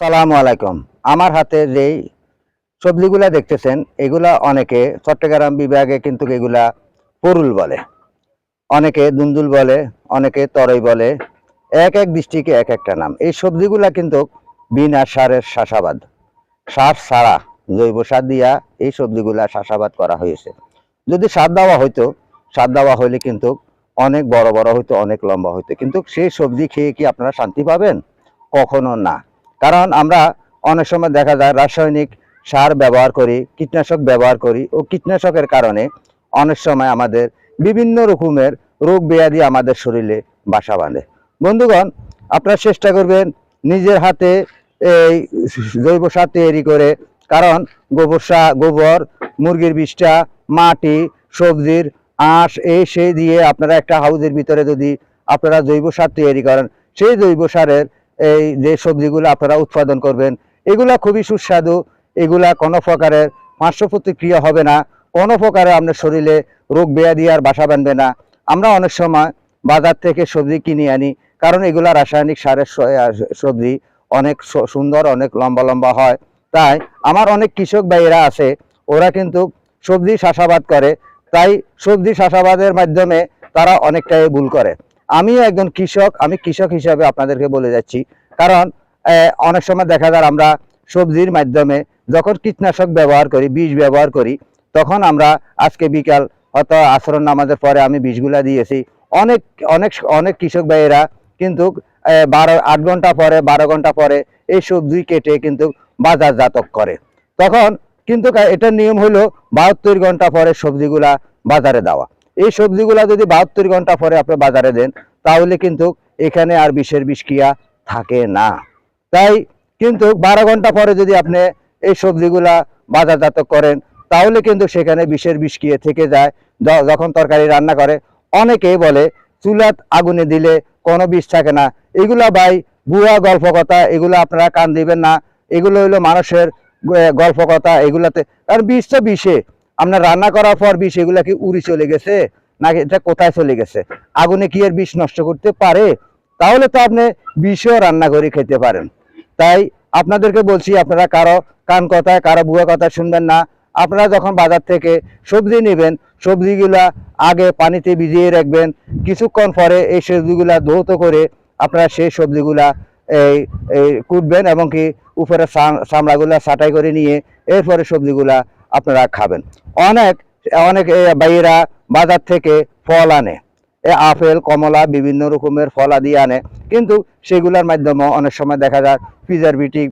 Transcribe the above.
সালামু আলাইকুম। আমার হাতে যেই সবজিগুলা দেখতেছেন, এগুলা অনেকে চট্টগ্রাম বিভাগে কিন্তু এগুলা পরুল বলে, অনেকে দুন্দুল বলে, অনেকে তরই বলে, এক এক ডিস্ট্রিক্টে এক একটা নাম। এই সবজিগুলা কিন্তু বিনা সারের শাসাবাদ। সার ছাড়া জৈব সার দিয়া এই সবজিগুলা চাষাবাদ করা হয়েছে। যদি সার দেওয়া হইতো, সার দেওয়া হইলে কিন্তু অনেক বড় বড় হইতো, অনেক লম্বা হইতো। কিন্তু সেই সবজি খেয়ে কি আপনারা শান্তি পাবেন? কখনো না। কারণ আমরা অনেক সময় দেখা যায় রাসায়নিক সার ব্যবহার করি, কীটনাশক ব্যবহার করি ও কীটনাশকের কারণে অনেক সময় আমাদের বিভিন্ন রকমের রোগ ব্যাধি আমাদের শরীরে বাসা বাঁধে। বন্ধুগণ, আপনারা চেষ্টা করবেন নিজের হাতে এই জৈব সার তৈরি করে, কারণ গোবর সার গোবর, মুরগির বিষটা মাটি, সবজির আঁশ, এই সেই দিয়ে আপনারা একটা হাউজের ভিতরে যদি আপনারা জৈব সার তৈরি করেন, সেই জৈব সারের এই যে সবজিগুলো আপনারা উৎপাদন করবেন, এগুলা খুবই সুস্বাদু। এগুলা কোনো প্রকারের পার্শ্ব প্রতিক্রিয়া হবে না। কোনো প্রকারে আপনার শরীরে রোগ ব্যাধি আর বাসা বাঁধবে না। আমরা অনেক সময় বাজার থেকে সবজি কিনে আনি, কারণ এগুলা রাসায়নিক সারের সবজি অনেক সুন্দর, অনেক লম্বা লম্বা হয়। তাই আমার অনেক কৃষক ভাইয়েরা আছে, ওরা কিন্তু সবজি চাষাবাদ করে। তাই সবজি চাষাবাদের মাধ্যমে তারা অনেকটাই ভুল করে। আমিও একজন কৃষক, আমি কৃষক হিসাবে আপনাদেরকে বলে যাচ্ছি। কারণ অনেক সময় দেখা যায় আমরা সবজির মাধ্যমে যখন কীটনাশক ব্যবহার করি বিষ ব্যবহার করি, তখন আমরা আজকে বিকাল হয়তো আচরণ নামাজের পরে আমি বিষগুলা দিয়েছি। অনেক অনেক অনেক কৃষক ভাইয়েরা কিন্তু বারো, আট ঘণ্টা পরে, বারো ঘণ্টা পরে এই সবজি কেটে কিন্তু বাজারজাতক করে। তখন কিন্তু এটার নিয়ম হলো বাহাত্তর ঘণ্টা পরে সবজিগুলা বাজারে দেওয়া। এই সবজিগুলা যদি বাহাত্তর ঘণ্টা পরে আপনি বাজারে দেন, তাহলে কিন্তু এখানে আর বিষের বিষক্রিয়া থাকে না। তাই কিন্তু বারো ঘণ্টা পরে যদি আপনি এই সবজিগুলা বাজারজাত করেন, তাহলে কিন্তু সেখানে বিষের বিষক্রিয়া থেকে যায়? যখন তরকারি রান্না করে, অনেকেই বলে, চুলাত আগুনে দিলে কোনো বিষ থাকে না। এগুলা ভাই বুয়া গল্প কথা এগুলো আপনারা কান দিবেন না। এগুলো হইল মানুষের গল্প কথা এগুলাতে আর বিষ তো বিষে। আপনার রান্না করার পর বিষ এগুলা কি উড়ি চলে গেছে? নাকি এটা কোথায় চলে গেছে? আগুনে কি এর বিষ নষ্ট করতে পারে? তাহলে তো আপনি বিষও রান্না করে খেতে পারেন। তাই আপনাদেরকে বলছি, আপনারা কারও কান কথায়, কারও বুয়া কথা শুনবেন না। আপনারা যখন বাজার থেকে সবজি নেবেন, সবজিগুলা আগে পানিতে ভিজিয়ে রাখবেন। কিছুক্ষণ পরে এই সবজিগুলা ধৌত করে আপনারা সেই সবজিগুলা এই কুটবেন এবং কি উপরে চাম- চামড়াগুলা ছাটাই করে নিয়ে এরপরে সবজিগুলা আপনারা খাবেন। অনেক অনেক বাইরা বাজার থেকে ফল আনে। এ, আপেল, কমলা, বিভিন্ন রকমের ফল আদি আনে। কিন্তু সেগুলোর মাধ্যমে অনেক সময় দেখা যায় প্রিজারভেটিভ